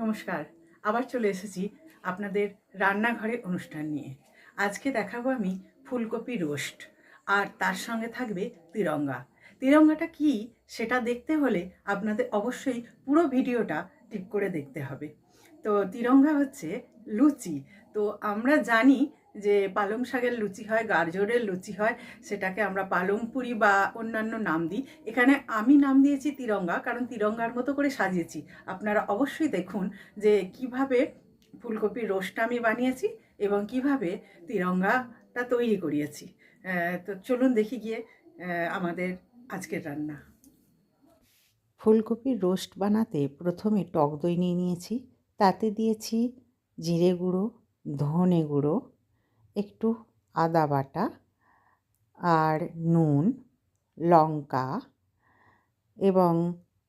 নমস্কার। আবার চলে এসেছি আপনাদের রান্নাঘরে অনুষ্ঠান নিয়ে। আজকে দেখাবো আমি ফুলকপি রোস্ট, আর তার সঙ্গে থাকবে তিরঙ্গা। তিরঙ্গাটা কি সেটা দেখতে হলে আপনাদের অবশ্যই পুরো ভিডিওটা ঠিক করে দেখতে হবে। তো তিরঙ্গা হচ্ছে লুচি। তো আমরা জানি যে পালং শাকের লুচি হয়, গাজরের লুচি হয়, সেটাকে আমরা পালং পুরি বা অন্যান্য নাম দিই। এখানে আমি নাম দিয়েছি তিরঙ্গা, কারণ তিরঙ্গার মতো করে সাজিয়েছি। আপনারা অবশ্যই দেখুন যে কীভাবে ফুলকপির রোস্টটা আমি বানিয়েছি এবং কীভাবে তিরঙ্গাটা তৈরি করিয়েছি। তো চলুন দেখি গিয়ে আমাদের আজকের রান্না। ফুলকপির রোস্ট বানাতে প্রথমে টক দই নিয়ে নিয়েছি। তাতে দিয়েছি জিরে গুঁড়ো, ধনে গুঁড়ো একটু আদা বাটা আর নুন, লঙ্কা এবং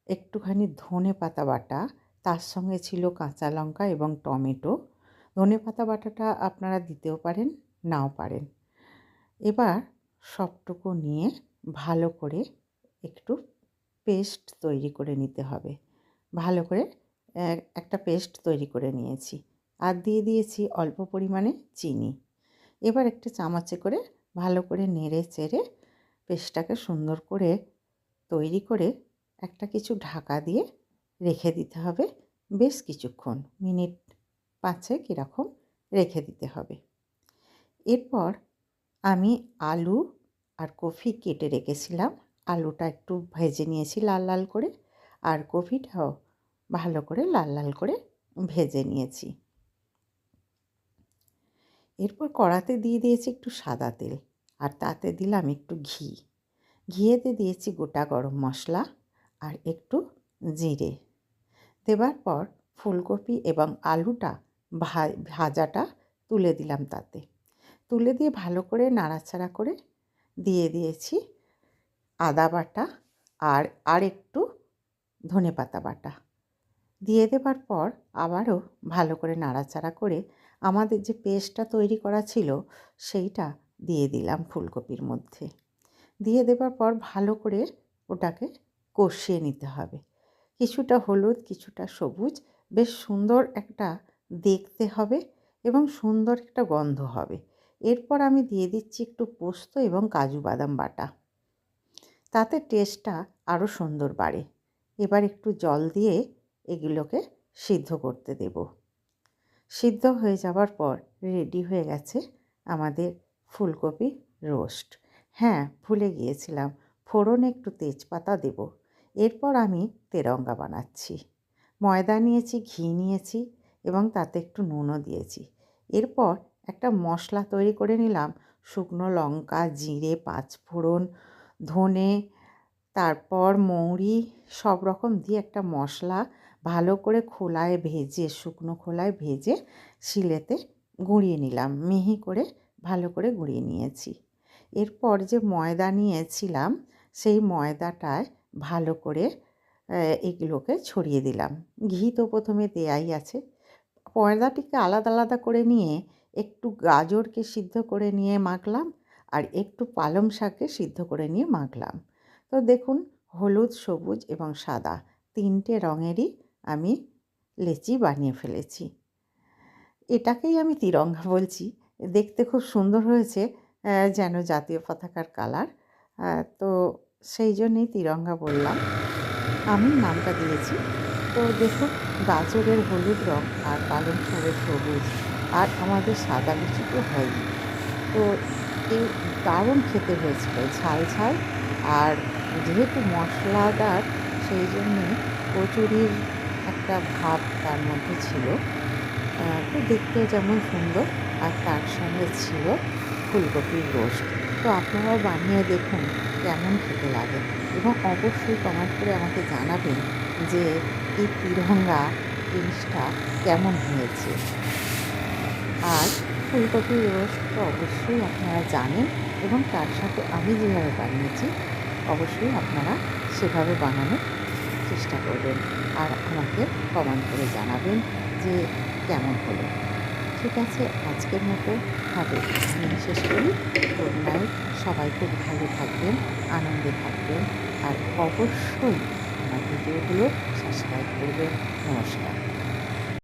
একটুখানি ধনে পাতা বাটা। তার সঙ্গে ছিল কাঁচা লঙ্কা এবং টমেটো। ধনে পাতা বাটাটা আপনারা দিতেও পারেন, নাও পারেন। এবার সবটুকু নিয়ে ভালো করে একটু পেস্ট তৈরি করে নিতে হবে। ভালো করে একটা পেস্ট তৈরি করে নিয়েছি। আর দিয়ে দিয়েছি অল্প পরিমাণে চিনি। এবার একটা চামচে করে ভালো করে নেড়ে চেড়ে পেস্টটাকে সুন্দর করে তৈরি করে একটা কিছু ঢাকা দিয়ে রেখে দিতে হবে। বেশ কিছুক্ষণ, মিনিট পাঁচেক এরকম রেখে দিতে হবে। এরপর আমি আলু আর কফি কেটে রেখেছিলাম। আলুটা একটু ভেজে নিয়েছি লাল লাল করে। আর কফিটাও ভালো করে লাল লাল করে ভেজে নিয়েছি। এরপর কড়াতে দিয়ে দিয়েছি একটু সাদা তেল। আর তাতে দিলাম একটু ঘি। ঘিয়েতে দিয়েছি গোটা গরম মশলা আর একটু জিরে। দেবার পর ফুলকপি এবং আলুটা ভাজাটা তুলে দিলাম তাতে। তুলে দিয়ে ভালো করে নাড়াচাড়া করে দিয়ে দিয়েছি আদা বাটা আর আর একটু ধনে পাতা বাটা। দিয়ে দেবার পর আবারও ভালো করে নাড়াচাড়া করে আমাদের যে পেস্টটা তৈরি করা ছিল, সেইটা দিয়ে দিলাম ফুলকপির মধ্যে। দিয়ে দেবার পর ভালো করে ওটাকে কষিয়ে নিতে হবে। কিছুটা হলুদ, কিছুটা সবুজ, বেশ সুন্দর একটা দেখতে হবে এবং সুন্দর একটা গন্ধ হবে। এরপর আমি দিয়ে দিচ্ছি একটু পোস্ত এবং কাজু বাদাম বাটা। তাতে টেস্টটা আরও সুন্দর বাড়ে। এবার একটু জল দিয়ে এগুলোকে সিদ্ধ করতে দেব। সিদ্ধ হয়ে যাওয়ার পর রেডি হয়ে গেছে আমাদের ফুলকপি রোস্ট হ্যাঁ ভুলে গিয়েছিলাম। ফোড়নে একটু তেজপাতা দেব। এরপর আমি তেরঙ্গা বানাচ্ছি। ময়দা নিয়েছি, ঘি নিয়েছি এবং তাতে একটু নুনও দিয়েছি। এরপর একটা মশলা তৈরি করে নিলাম। শুকনো লঙ্কা, জিরে, পাঁচফোড়ন, ধনে, তারপর মৌরি, সব রকম দিয়ে একটা মশলা ভালো করে খোলায় ভেজে, শুকনো খোলায় ভেজে শিলেতে গুঁড়িয়ে নিলাম। মিহি করে ভালো করে গুঁড়িয়ে নিয়েছি। এরপর যে ময়দা নিয়েছিলাম, সেই ময়দাটায় ভালো করে এগুলোকে ছড়িয়ে দিলাম। ঘি তো প্রথমে দেয়াই আছে। ময়দাটিকে আলাদা আলাদা করে নিয়ে একটু গাজরকে সিদ্ধ করে নিয়ে মাখলাম আর একটু পালং শাককে সিদ্ধ করে নিয়ে মাখলাম। তো দেখুন, হলুদ, সবুজ এবং সাদা তিনটে রঙেরই আমি লেচি বানিয়ে ফেলেছি। এটাকেই আমি তিরঙ্গা বলছি। দেখতে খুব সুন্দর হয়েছে যেন জাতীয় পতাকার কালার। তো সেই জন্যেই তিরঙ্গা বললাম। আমি নামটা দিয়েছি। তো দেখুন, গাজরের হলুদ রং আর পালং শাকের সবুজ আর আমাদের সাদা লুচি তো হয়নি তো এই দারুণ খেতে হয়েছিল, ঝাল ঝাল। আর যেহেতু মশলাদার, সেই জন্যে কচুরির একটা ভাব তার মধ্যে ছিল। তো দেখতেও যেমন সুন্দর, আর তার সঙ্গে ছিল ফুলকপির রোস্ট। তো আপনারাও বানিয়ে দেখুন কেমন খেতে লাগে। এবং অবশ্যই কমেন্ট করে আমাকে জানাবেন যে এই তিরঙ্গা জিনিসটা কেমন হয়েছে। আর ফুলকপির রোস্ট তো অবশ্যই আপনারা জানেন এবং তার সাথে আমি যেভাবে বানিয়েছি, অবশ্যই আপনারা সেভাবে বানানোর চেষ্টা করবেন আর আমাকে কমেন্ট করে জানাবেন যে কেমন হলো। ঠিক আছে, আজকের মতো হবে। শেষ করি। Good night. সবাই খুব ভালো থাকবেন, আনন্দে থাকবেন। আর অবশ্যই আমার ভিডিওগুলো সাবস্ক্রাইব করবেন। নমস্কার।